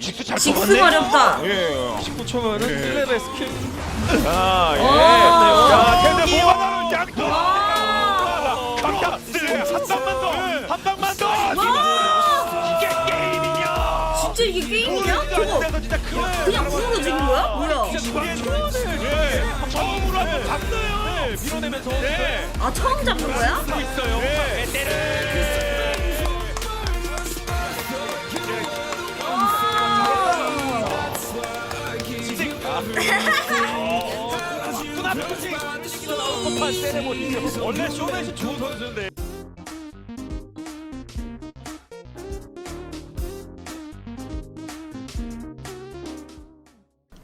직수 잘 직수 뽑았네요. 어렵다. 예. 19초 면은 네. 1레벨 스킬 아, 예. 오. 야, 근데 뭐가 나는 양도. 와. 강타. 한 방만 더. 한 방만 더. 와. 이게 게임이냐? 진짜 이게 게임이냐? 저거 진짜 그거예요. 그냥 죽인 거야? 뭐야? 예. 처음으로 한번 봤어요. 밀어내면서 네. 아 처음 잡는 거야? 있어요. 네. 폭판 세레모니 원래 쇼맨이 좋은 선수인데.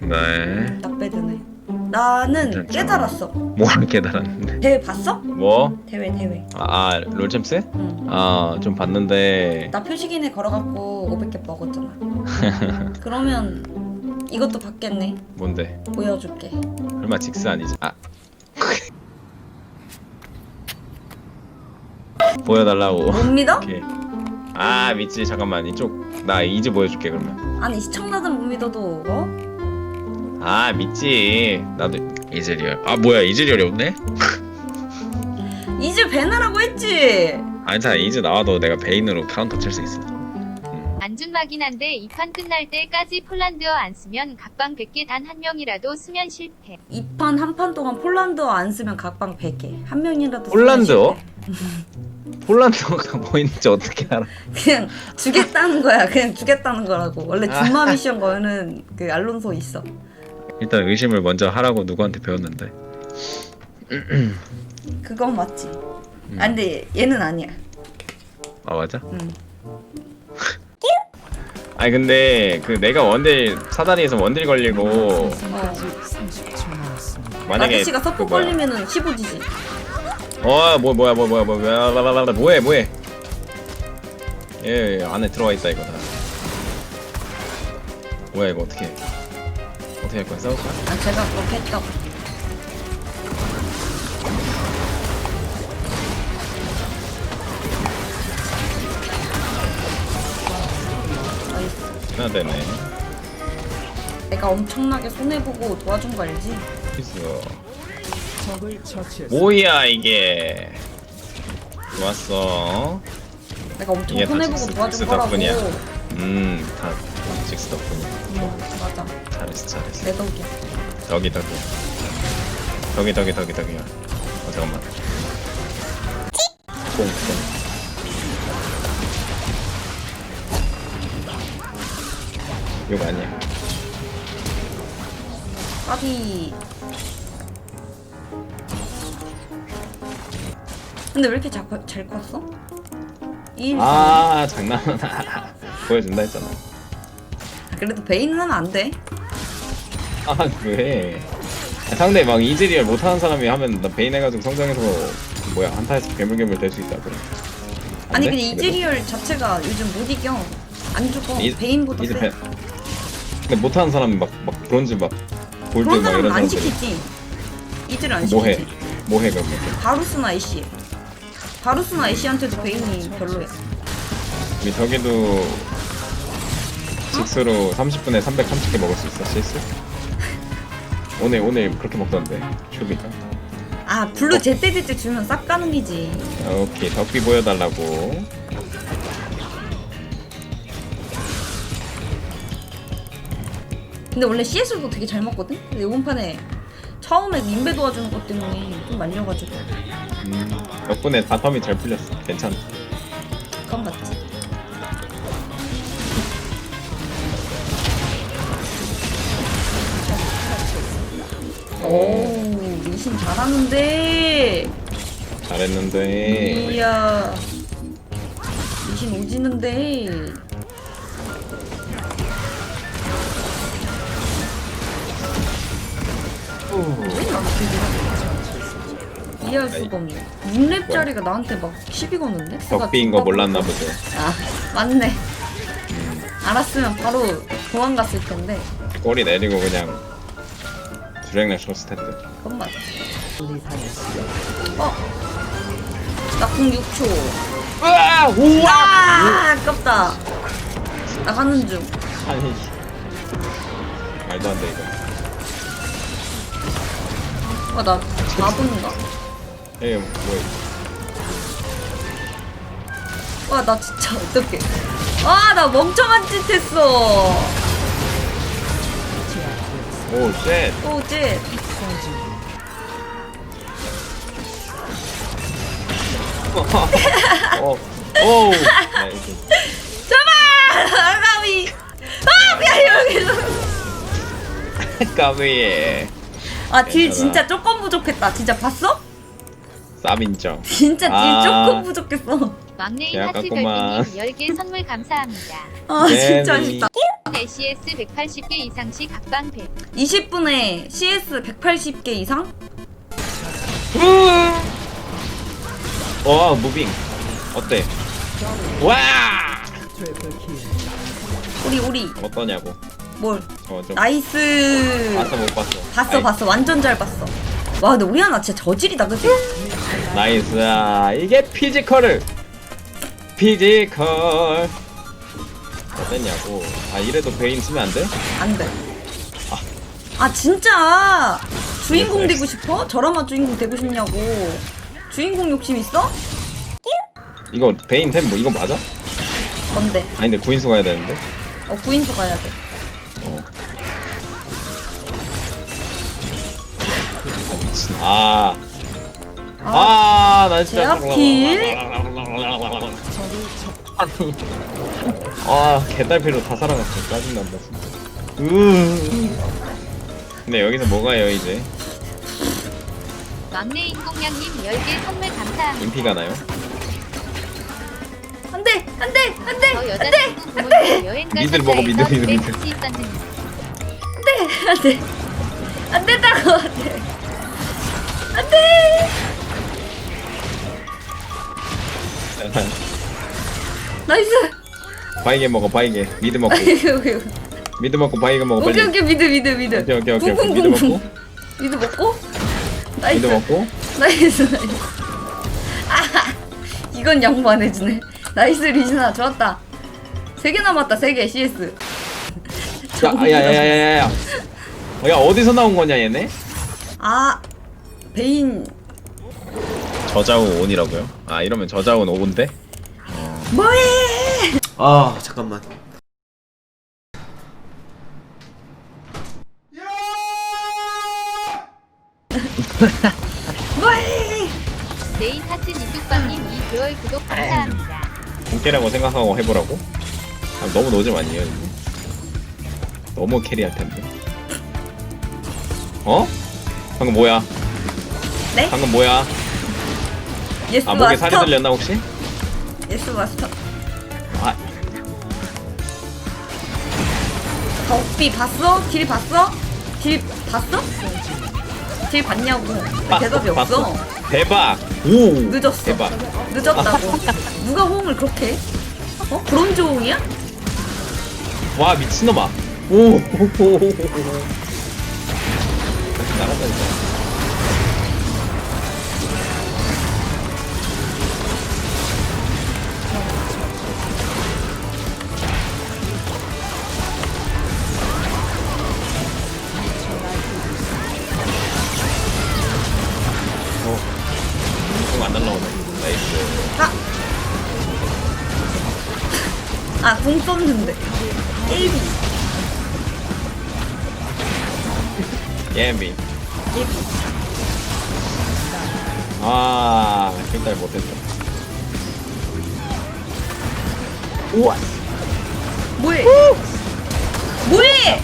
네. 낙배드네. 나는 괜찮죠. 깨달았어. 뭘 깨달았는데? 대회 봤어? 뭐? 대회 대회. 아, 아 롤챔스? 응. 아, 좀 봤는데 나 표식인에 걸어갖고 500개 먹었잖아. 그러면 이것도 받겠네. 뭔데? 보여줄게. 설마 직스 아니지? 아. 보여달라고. 못 믿어? 오케이. 아, 믿지. 잠깐만. 이쪽 나 이즈 보여줄게 그러면. 아니 시청자들 못 믿어도 어? 아, 믿지. 나도 이즈리얼. 아, 뭐야? 이즈리얼이 없네? 이제 배나라고 했지. 아니, 다 이즈 나와도 내가 베인으로 카운터 칠 수 있어. 안준마긴 한데 이 판 끝날 때까지 폴란드어 안 쓰면 각방 100개 단 한 명이라도 쓰면 실패. 이 판 한 판 동안 폴란드어 안 쓰면 각방 100개. 한 명이라도 쓰면 폴란드어? 실패. 폴란드가 뭐 있는지 어떻게 알아? 그냥 주겠다는 거야. 그냥 주겠다는 거라고. 원래 아. 준마 미션 거는 그 알론소 있어. 일단 의심을 먼저 하라고 누구한테 배웠는데. 그건 맞지. 음. 아 근데 얘는 아니야. 아, 맞아? 응. 아니 근데 그 내가 원딜 사다리에서 원딜 걸리고 어. 만약에 아저씨가 서포 그 뭐야. 걸리면은 15지지. 어 뭐 뭐야 뭐 뭐야 뭐 뭐야 라라라라 뭐해 뭐해 예, 예 안에 들어와 있다 이거 다 뭐야 이거 어떻게 어떻게 할 거야 싸울 거야? 아 제가 그렇게 했다고. 해야 되네 내가 엄청나게 손해 보고 도와준 거 알지? 있어 뭐야 이게 좋았어 내가 엄청 이게 다 손해 보고 직스- 도와준 직스 거라고. 덕분이야. 음다 직스 덕분이야 응, 맞아. 잘했어 잘했어 내 덕이야. 덕이 덕이야 덕이 덕이 덕이 덕이야 어 잠깐만 뽕뽕 이거 아니야 까비. 근데 왜 이렇게 잘, 커- 잘 컸어? 이 아 장난하나 보여준다 했잖아 그래도 베인은 하면 안 돼. 아 왜? 상대 막 이즈리얼 못하는 사람이 하면 나 베인 해가지고 성장해서 뭐야 한타에서 괴물괴물 될 수 있다고 안 아니 돼? 근데 그래도? 이즈리얼 자체가 요즘 못 이겨. 안 죽어. 이- 베인보다 이즈 세. 베- 근데 못하는 사람이 막, 막 브론즈 막 골드 그런 막 사람은 이런 안 사람들 시키지. 이즈를 안 뭐해 시키지. 뭐해 그러면 바루스나 애쉬. 바루스나 애쉬한테도 베인이 별로야. 우리 저기도 직수로 30분에 330개 먹을 수 있어 실수? 오늘 오늘 그렇게 먹던데 슈비가 아 블루 제때 제때 주면 싹 가능이지. 오케이 덕비 보여달라고 근데 원래 CS도 되게 잘 먹거든? 근데 이번 판에 처음에 민배 도와주는 것 때문에 좀 말려가지고. 음, 덕분에 바텀이 잘 풀렸어. 괜찮아. 그건 맞지. 오 리신 잘하는데. 잘했는데. 이야. 리신 오지는데 이해할 수가 없네. 6렙짜리가 나한테 막 시비 거는데? 덕비인 거 몰랐나 보죠. 아 맞네. 알았으면 바로 도망 갔을 텐데. 꼬리 내리고 그냥 드랙날 쳤을 텐데. 그건 맞지 어? 나궁 6초. 으아! 우와! 아 아깝다. 나가는 중. 아니. 씨. 말도 안 돼 이거 아나 바본가? 에 뭐야 와 나 진짜 어떡해. 아나 멍청한 짓 했어. 오 쉣. 또지 어 오우 나이스 잠깐 아가미 아 그냥 여기서. 까비에 아 딜 괜찮아. 진짜 조금 부족했다 진짜 봤어? 쌉인정 진짜 딜 아. 조금 부족했어 막내인 야, 하트 깎구만. 별님님 10개 선물 감사합니다. 아 진짜 네, 아쉽다 LCS 180개 이상 시 각방 100. 20분에 CS 180개 이상? 와 무빙 어때 와 우리 우리 어떠냐고 뭘 어좀 나이스 봤어 못 봤어 봤어 아이, 봤어 완전 잘 봤어 와 근데 우리 하나 진짜 저질이다 그치? 나이스 아 이게 피지컬을 피지컬 어땠냐고 아 이래도 베인 쓰면 안 돼? 안돼 아 진짜 주인공. 되고 싶어? 저라마 주인공 되고 싶냐고 주인공 욕심 있어? 이거 베인 템뭐 이거 맞아? 뭔데? 아니 근데 구인수 가야 되는데 어 구인수 가야 돼 어. 아. 아. 아, 나 진짜. 제압킬? 아, 개딸피로 다 살아갔어. 짜증난다, 진짜. 으. 근데 여기서 뭐가요, 이제? 막내 인 공양님 10개 선물 감사합니다. 인피가 나요? 안돼 안돼 안돼 저 안돼 여자 친구 부모님 여행 미들 먹어, 미들, 내 같이 있었는데 안돼 안 된다고 안돼 안돼 나이스 바이게 먹어, 바이게. 미드 먹고. 오케이 미드 먹고 바이게 먹어, 빨리. 오케이 미드 미드 미드 오케이, 오케이, 오케이. 오케이. 미드 붕붕붕붕. 먹고. 미드 먹고 나이스 미드 먹고. 나이스 나이스 아 이건 양보 안 해주네 나이스 리진아 좋았다 세 개 남았다 세 개 CS 야, 야, 야, 야, 야, 야, 야. 어, 야, 어디서 나온 거냐, 얘네? 아 베인 저자우 온이라고요? 아, 이러면 저자우 온 5인데? 뭐해 아 잠깐만. 뭐해 내인 하트 니뚝방님 2개월 구독 감사합니다. 본캐라고 생각하고 해보라고? 아, 너무 노잼 아니에요? 이거? 너무 캐리할 텐데. 어? 방금 뭐야? 네? 방금 뭐야? 예스 아 목에 살이 마스터 들렸나 혹시? 예스 마스터 아 덕비 봤어? 딜 봤어? 딜 봤어? 딜 봤냐고 왜 대답이 봤어, 없어. 대박. 오. 늦었어 대박. 늦었다고 누가 호응을 그렇게 해? 어? 브론즈 호응이야? 와 미친놈아. 오. 다시. 어. 공안 날라오네. 나이스. 아! 아, 궁 썼는데. 1비. 예비. 1비. 아, kil달 못했어. 우와. 뭐해? 뭐해?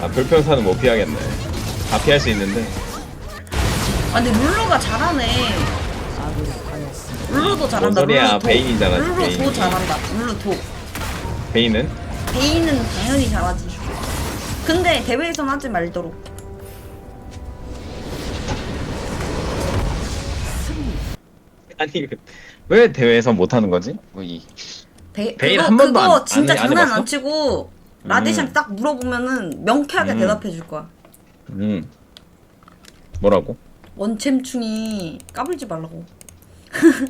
아, 불평사는 못 피하겠네. 다 피할 수 있는데. 아, 근데 룰루가 잘하네. 룰루도 잘한다. 뭔 소리야, 룰루 도. 베인이잖아, 룰루 도. 잘한다. 룰루 도. 베인은? 베인은 당연히 잘하지. 근데 대회에선 하지 말도록. 아니, 그- 왜 대회에서 못 하는 거지? 뭐 이. 베, 베인 그거, 한 번도 그거 안- 진짜 안 해- 안 장난 해봤어? 안 치고 라데샹 음. 딱 물어보면은 명쾌하게 음. 대답해 줄 거야. 음. 뭐라고? 원챔충이 까불지 말라고. 呵 呵